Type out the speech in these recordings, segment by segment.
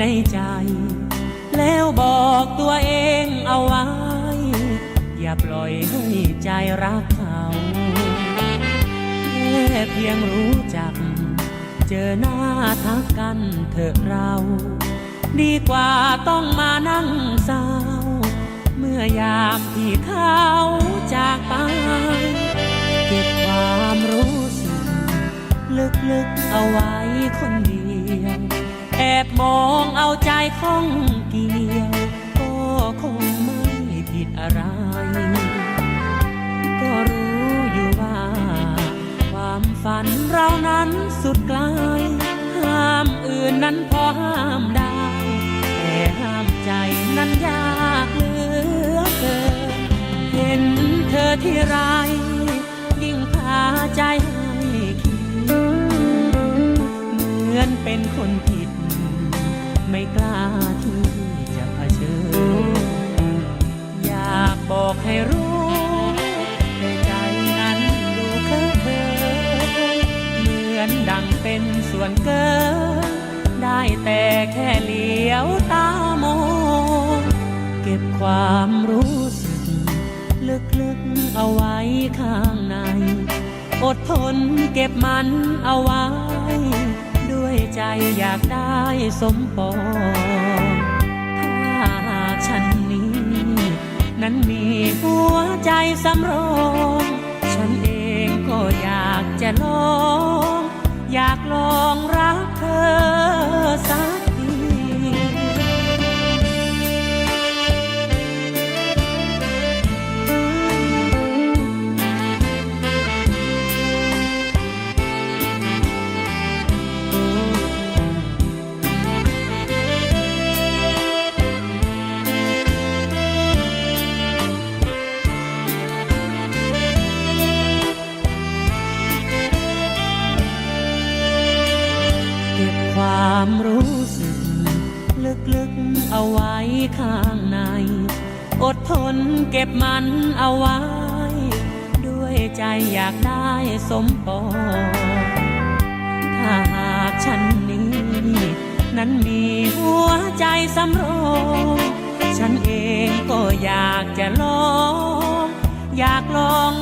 ในใจ แล้วบอกตัวเองเอาไว้ อย่าปล่อยให้ใจรักเขาแค่เพียงรู้จัก เจอหน้าทักกันเถอะเรา ดีกว่าต้องมานั่งเศร้า เมื่อยามที่เขาจากไป เก็บความรู้สึก ลึกๆเอาไว้คนเดียว แอบมองเอาใจข้องเกี่ยว ก็คงไม่ผิดอะไร ก็รู้อยู่ว่า ความฝันเรานั้นสุดไกล ห้ามอื่นนั้นพอห้ามได้ แต่ห้ามใจนั้นยากเหลือเกิน เห็นเธอที่ไร ได้แต่แค่เหลียวตามองเก็บความรู้สึก ลึกๆเอาไว้ข้างใน อดทนเก็บมันเอาไว้ ด้วยใจอยากได้สมปองถ้าฉันนี้ นั้นมีหัวใจสำรอง ฉันเองก็อยากจะลอง ความรู้สึก ลึกๆเอาไว้ข้างใน อดทนเก็บมันเอาไว้ ด้วยใจอยากได้สมปองถ้าหากฉันนี้ นั้นมีหัวใจสำรองฉันเองก็อยากจะลอง อยากลอง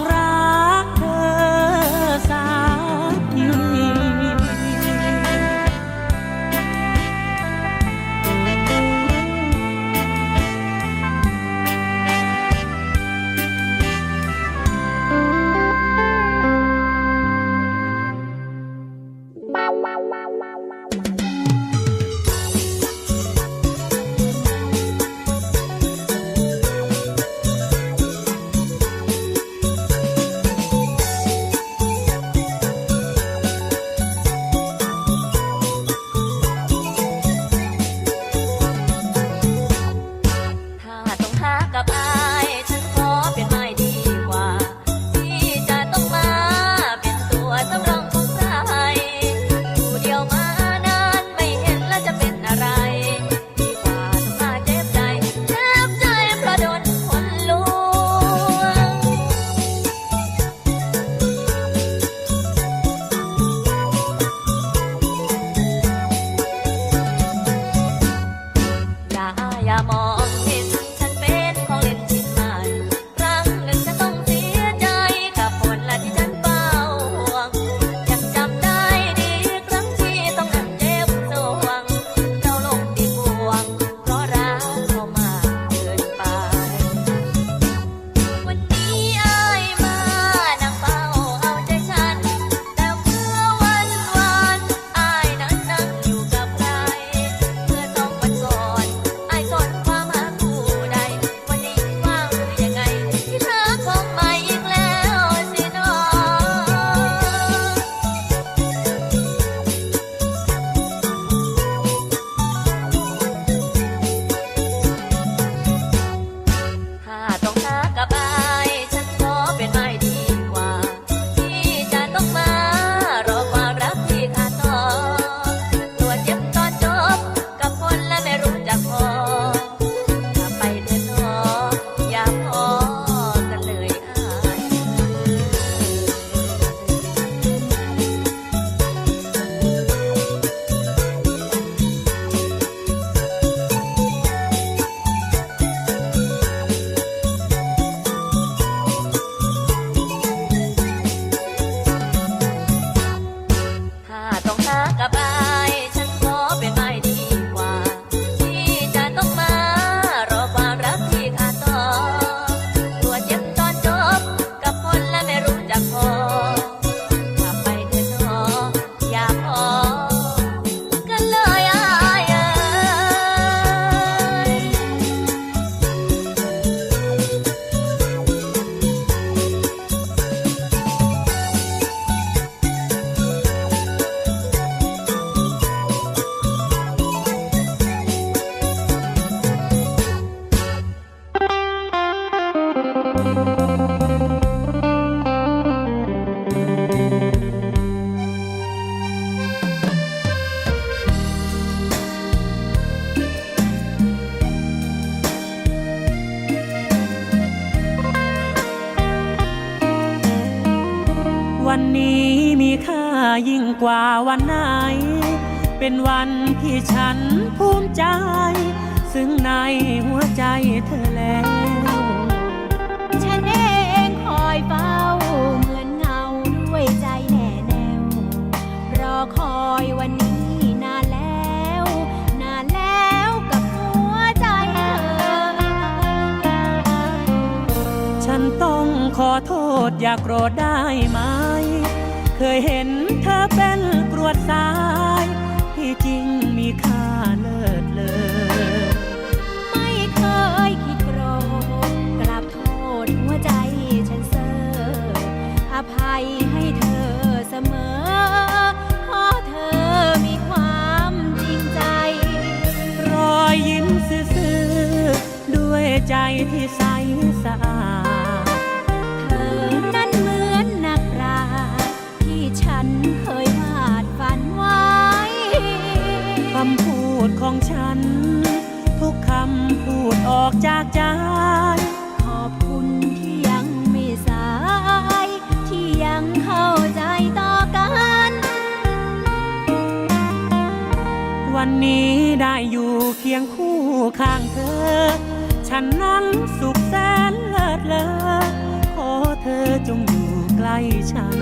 วันนี้มีค่ายิ่งกว่าวันไหน เป็นวันที่ฉันภูมิใจ ซึ่งในหัวใจเธอแล้ว ฉันเองคอยเฝ้าเหมือนเงาด้วยใจแน่แน่วรอคอยวันนี้นานแล้วนานแล้วกับหัวใจเธอฉันต้องขอโทษอย่ากโกรธได้ไหม เคยเห็นเธอเป็นกรวดทราย ที่จริงมีค่าเลิศเลอไม่เคยคิดโกรธกลับโทษหัวใจฉันเซออภัยให้เธอเสมอขอเธอมีความจริงใจ รอยยิ้มซื่อๆด้วยใจที่ใสำพูดออกจากใจ ขอบคุณที่ยังไม่สาย ที่ยังเข้าใจต่อกัน วันนี้ได้อยู่เคียงคู่ข้างเธอ ฉันนั้นสุขแสนเลิศเลอขอเธอจงอยู่ใกล้ฉัน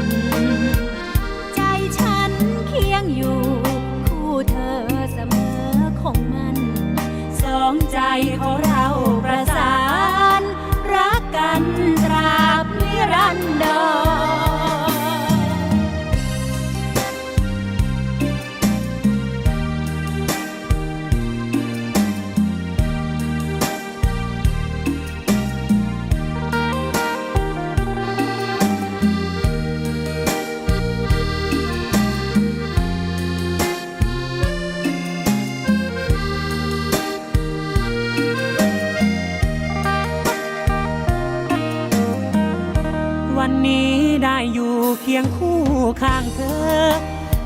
เคียงคู่ข้างเธอ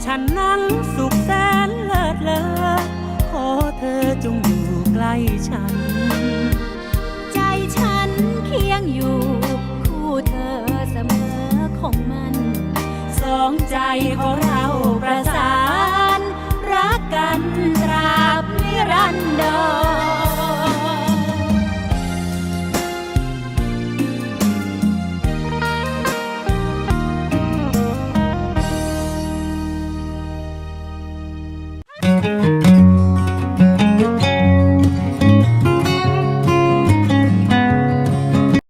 ฉันนั้นสุขแสนเลิศเลอขอเธอจงอยู่ใกล้ฉัน ใจฉันเคียงอยู่ คู่เธอเสมอคงมัน สองใจของเรา